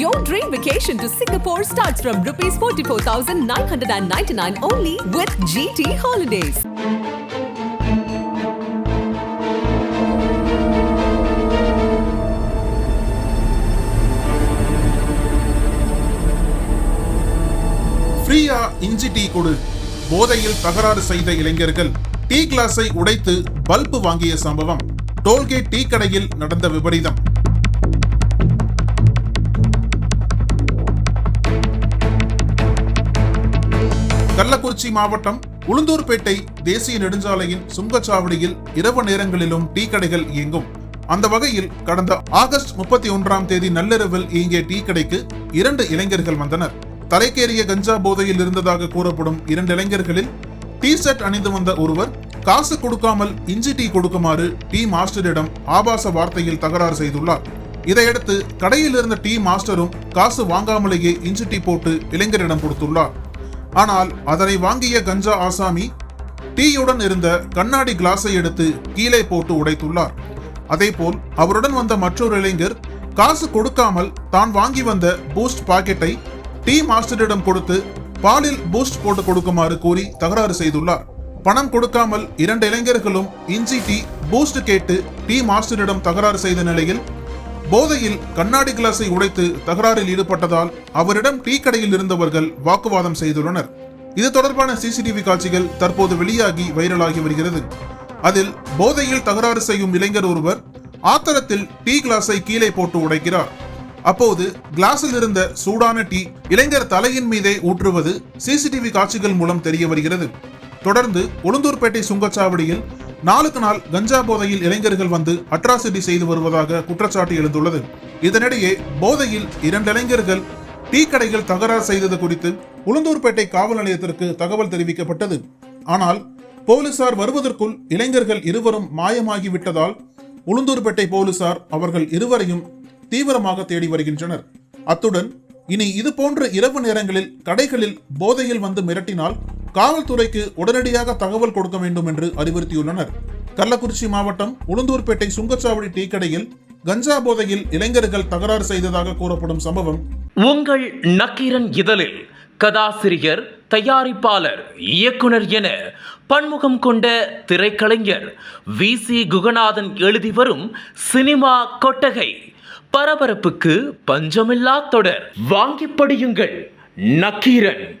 Your dream vacation to Singapore starts from rupees 44,999 only with GT Holidays. ஃப்ரீயா இஞ்சி tea கொடு. போதையில் தகராறு செய்த இளைஞர்கள் டீ கிளாஸை உடைத்து பல்பு வாங்கிய சம்பவம். டோல்கேட் டீ கடையில் நடந்த விபரீதம். கள்ளக்குறிச்சி மாவட்டம் உளுந்தூர்பேட்டை தேசிய நெடுஞ்சாலையின் சுங்கச்சாவடியில் இரவு நேரங்களிலும் டீ கடைகள் இயங்கும். அந்த வகையில் கடந்த ஆகஸ்ட் முப்பத்தி ஒன்றாம் தேதி நள்ளிரவில் இயங்கிய டீ கடைக்கு இரண்டு இளைஞர்கள் வந்தனர். தலைக்கேறிய கஞ்சா போதையில் இருந்ததாக கூறப்படும் இரண்டு இளைஞர்களில் டீ ஷர்ட் அணிந்து வந்த ஒருவர் காசு கொடுக்காமல் இஞ்சி டீ கொடுக்குமாறு டீ மாஸ்டரிடம் ஆபாச வார்த்தையில் தகராறு செய்துள்ளார். இதையடுத்து கடையில் இருந்த டீ மாஸ்டரும் காசு வாங்காமலேயே இஞ்சி டீ போட்டு இளைஞரிடம் கொடுத்துள்ளார். ஆனால் அதனை வாங்கிய கஞ்சா ஆசாமி டீயுடன் இருந்த கண்ணாடி கிளாஸை எடுத்து கீழே போட்டு உடைத்துள்ளார். அதேபோல் அவருடன் வந்த மற்றொரு இளைஞர் காசு கொடுக்காமல் தான் வாங்கி வந்த பூஸ்ட் பாக்கெட்டை டீ மாஸ்டரிடம் கொடுத்து பாலில் பூஸ்ட் போட்டு கொடுக்குமாறு கூறி தகராறு செய்துள்ளார். பணம் கொடுக்காமல் இரண்டு இளைஞர்களும் இஞ்சி டீ பூஸ்ட் கேட்டு டீ மாஸ்டரிடம் தகராறு செய்த நிலையில் போதையில் கண்ணாடி கிளாஸை உடைத்து தகராறில் ஈடுபட்டதால் அவரிடம் டீ கடையில் இருந்தவர்கள் வாக்குவாதம் செய்துள்ளனர். இது தொடர்பான சிசிடிவி காட்சிகள் தற்போது வெளியாகி வைரலாகி வருகிறது. அதில் போதையில் தகராறு செய்யும் இளைஞர் ஒருவர் ஆத்திரத்தில் டீ கிளாஸை கீழே போட்டு உடைக்கிறார். அப்போது கிளாஸில் இருந்த சூடான டீ இளைஞர் தலையின் மீதே ஊற்றுவது சிசிடிவி காட்சிகள் மூலம் தெரிய வருகிறது. தொடர்ந்து உளுந்தூர்பேட்டை சுங்கச்சாவடியில் நாளுக்கு நாள் கஞ்சா போதையில் இளைஞர்கள் வந்து அட்ராசிட்டி செய்து வருவதாக குற்றச்சாட்டு எழுந்துள்ளது. இதனிடையே போதையில் இரண்டு இளைஞர்கள் டீ கடைகள் தகராறு செய்தது குறித்து உளுந்தூர்பேட்டை காவல் நிலையத்திற்கு தகவல் தெரிவிக்கப்பட்டது. ஆனால் போலீசார் வருவதற்குள் இளைஞர்கள் இருவரும் மாயமாகி விட்டதால் உளுந்தூர்பேட்டை போலீசார் அவர்கள் இருவரையும் தீவிரமாக தேடி வருகின்றனர். அத்துடன் இனி இது போன்ற இரவு நேரங்களில் கடைகளில் போதையில் வந்து மிரட்டினால் காவல்துறைக்கு உடனடியாக தகவல் கொடுக்க வேண்டும் என்று அறிவுறுத்தியுள்ளனர். கள்ளக்குறிச்சி மாவட்டம் உளுந்தூர்பேட்டை சுங்கச்சாவடி டீ கடையில் கஞ்சா போதையில் இளைஞர்கள் தகராறு செய்ததாக கூறப்படும் சம்பவம். உங்கள் நக்கீரன் இதழில் கதாசிரியர் தயாரிப்பாளர் இயக்குனர் என பன்முகம் கொண்ட திரைக்கலைஞர் வி. சி. குகநாதன் எழுதி வரும் சினிமா கொட்டகை பரபரப்புக்கு பஞ்சமில்லா தொடர். வாங்கி படியுங்கள் நக்கீரன்.